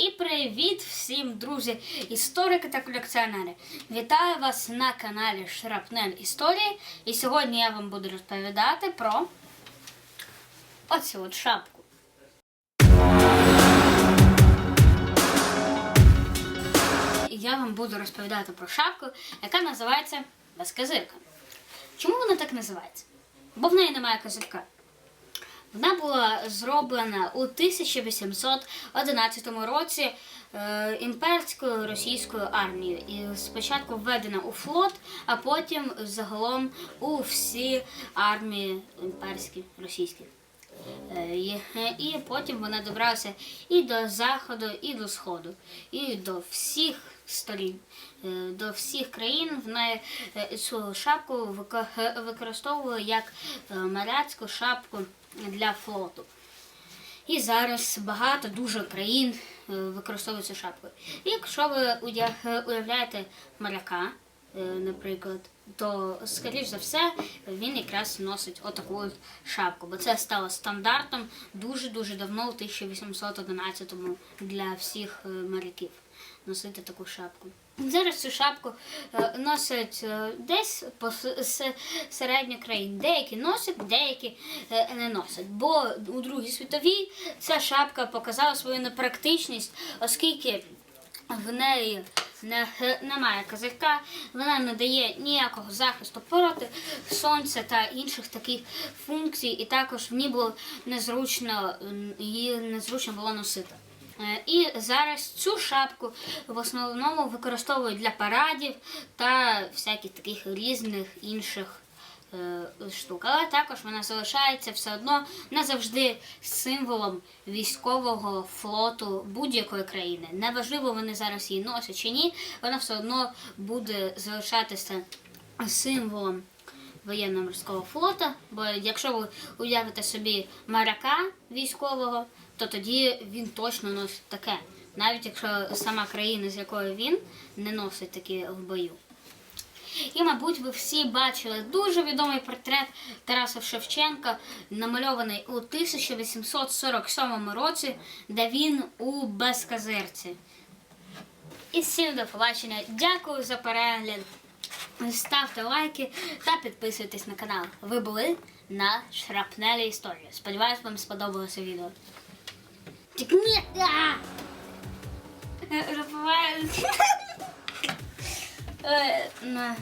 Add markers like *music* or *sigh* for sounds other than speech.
І привіт всім, друзі, історики та колекціонери. Вітаю вас на каналі Шрапнель Історії. І сьогодні я вам буду розповідати про оцю от шапку. Я вам буду розповідати про шапку, яка називається безказирка. Чому вона так називається? Бо в неї немає козирка. Вона була зроблена у 1811 році е, імперською російською армією і спочатку введена у флот, а потім загалом у всі армії імперські російські. Е, і- І потім вона добралася і до заходу, і до сходу, і до всіх сторін, е, до всіх країн. Вона е, цю шапку вика- використовували як е, моряцьку шапку для флоту. І зараз багато дуже країн е, використовують цю шапку. Якщо ви е, уявляєте моряка, е, наприклад, то, скоріш за все, він якраз носить отаку от шапку, бо це стало стандартом дуже-дуже давно, у 1811-му для всіх е, моряків носити таку шапку. Зараз цю шапку е, носять е, десь по середньо країн. Деякі носять, деякі е, не носять. Бо у Другій світовій ця шапка показала свою непрактичність, оскільки в неї не, немає козирка, вона не дає ніякого захисту проти сонця та інших таких функцій, і також ній було незручно, її незручно було носити. Е, І зараз цю шапку в основному використовують для парадів та всяких таких різних інших е, штук. Але також вона залишається все одно назавжди символом військового флоту будь-якої країни. Неважливо, вони зараз її носять чи ні, вона все одно буде залишатися символом воєнно-морського флоту. Бо якщо ви уявите собі моряка військового, то тоді він точно носить таке. Навіть якщо сама країна, з якої він не носить такі в бою. І, мабуть, ви всі бачили дуже відомий портрет Тараса Шевченка, намальований у 1847 році, де він у безказирці. І всім до побачення. Дякую за перегляд. Ставте лайки та підписуйтесь на канал. Ви були на Шрапнелі Історії. Сподіваюсь, вам сподобалося відео. Тільки нет, да! Е, Е, *laughs* на-